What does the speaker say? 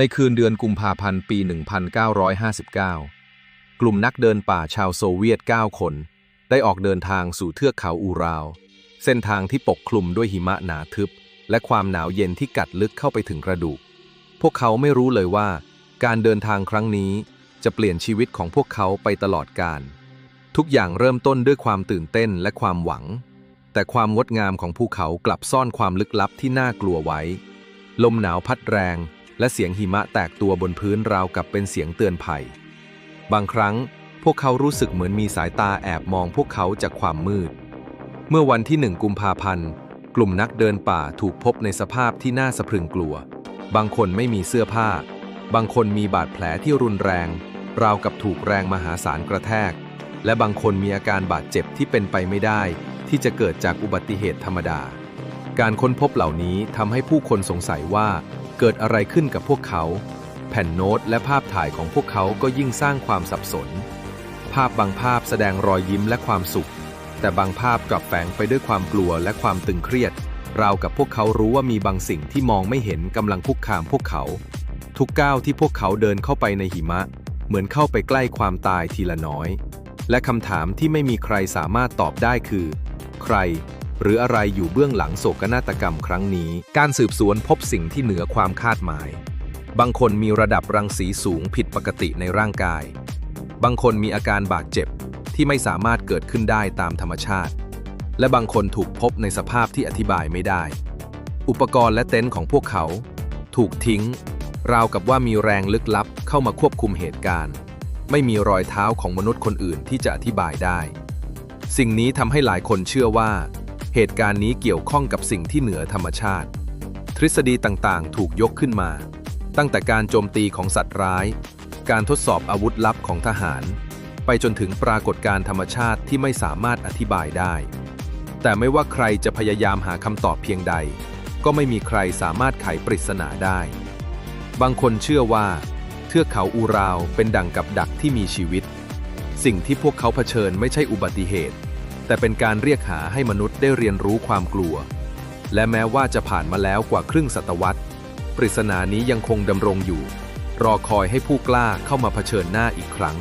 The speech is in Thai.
ในคืนเดือนกุมภาพันธ์ปี 1959 กลุ่มนักเดินป่าชาวโซเวียต 9 คน ได้ออกเดินทางสู่เทือกเขาอูราว เส้นทางที่ปกคลุมด้วยหิมะหนาทึบ และความหนาวเย็นที่กัดลึกเข้าไปถึงกระดูก พวกเขาไม่รู้เลยว่า การเดินทางครั้งนี้จะเปลี่ยนชีวิตของพวกเขาไปตลอดกาลทุกอย่างเริ่มต้นด้วยความตื่นเต้นและความหวัง แต่ความงดงามของภูเขากลับซ่อนความลึกลับที่น่ากลัวไว้ ลมหนาวพัดแรง และเสียงหิมะแตกตัวบนพื้นราวกับเป็นเสียงเตือนภัย บางครั้งพวกเขารู้สึกเหมือนมีสายตาแอบมองพวกเขาจากความมืด เมื่อวันที่หนึ่งกุมภาพันธ์ กลุ่มนักเดินป่าถูกพบในสภาพที่น่าสะพรึงกลัว บางคนไม่มีเสื้อผ้า บางคนมีบาดแผลที่รุนแรง ราวกับถูกแรงมหาศาลกระแทก และบางคนมีอาการบาดเจ็บที่เป็นไปไม่ได้ ที่จะเกิดจากอุบัติเหตุธรรมดา การค้นพบเหล่านี้ทำให้ผู้คนสงสัยว่า เกิดอะไรขึ้นกับพวกเขา แผ่นโน้ตและภาพถ่ายของพวกเขาก็ยิ่งสร้างความสับสน ภาพบางภาพแสดงรอยยิ้มและความสุข แต่บางภาพกลับแฝงไปด้วยความกลัวและความตึงเครียด ราวกับพวกเขารู้ว่ามีบางสิ่งที่มองไม่เห็นกำลังคุกคามพวกเขา ทุกก้าวที่พวกเขาเดินเข้าไปในหิมะ เหมือนเข้าไปใกล้ความตายทีละน้อย และคำถามที่ไม่มีใครสามารถตอบได้คือ ใคร หรืออะไรอยู่เบื้องหลังโศกนาฏกรรมครั้งนี้ การสืบสวนพบสิ่งที่เหนือความคาดหมาย บางคนมีระดับรังสีสูงผิดปกติในร่างกาย บางคนมีอาการบาดเจ็บที่ไม่สามารถเกิดขึ้นได้ตามธรรมชาติ และบางคนถูกพบในสภาพที่อธิบายไม่ได้ อุปกรณ์และเต็นท์ของพวกเขา ถูกทิ้ง ราวกับว่ามีแรงลึกลับเข้ามาควบคุมเหตุการณ์ ไม่มีรอยเท้าของมนุษย์คนอื่นที่จะอธิบายได้ สิ่งนี้ทำให้หลายคนเชื่อว่า เหตุการณ์นี้เกี่ยวข้องกับสิ่งที่เหนือธรรมชาติ ทฤษฎีต่างๆ ถูกยกขึ้นมา ตั้งแต่การโจมตีของสัตว์ร้าย การทดสอบอาวุธลับของทหาร ไปจนถึงปรากฏการณ์ธรรมชาติที่ไม่สามารถอธิบายได้ แต่ไม่ว่าใครจะพยายามหาคำตอบเพียงใด ก็ไม่มีใครสามารถไขปริศนาได้ บางคนเชื่อว่า เทือกเขาอูราวเป็นดั่งกับดักที่มีชีวิต สิ่งที่พวกเขาเผชิญไม่ใช่อุบัติเหตุ แต่เป็นการเรียกหาให้มนุษย์ได้เรียนรู้ความกลัว และแม้ว่าจะผ่านมาแล้วกว่าครึ่งศตวรรษ ปริศนานี้ยังคงดำรงอยู่ รอคอยให้ผู้กล้าเข้ามาเผชิญหน้าอีกครั้ง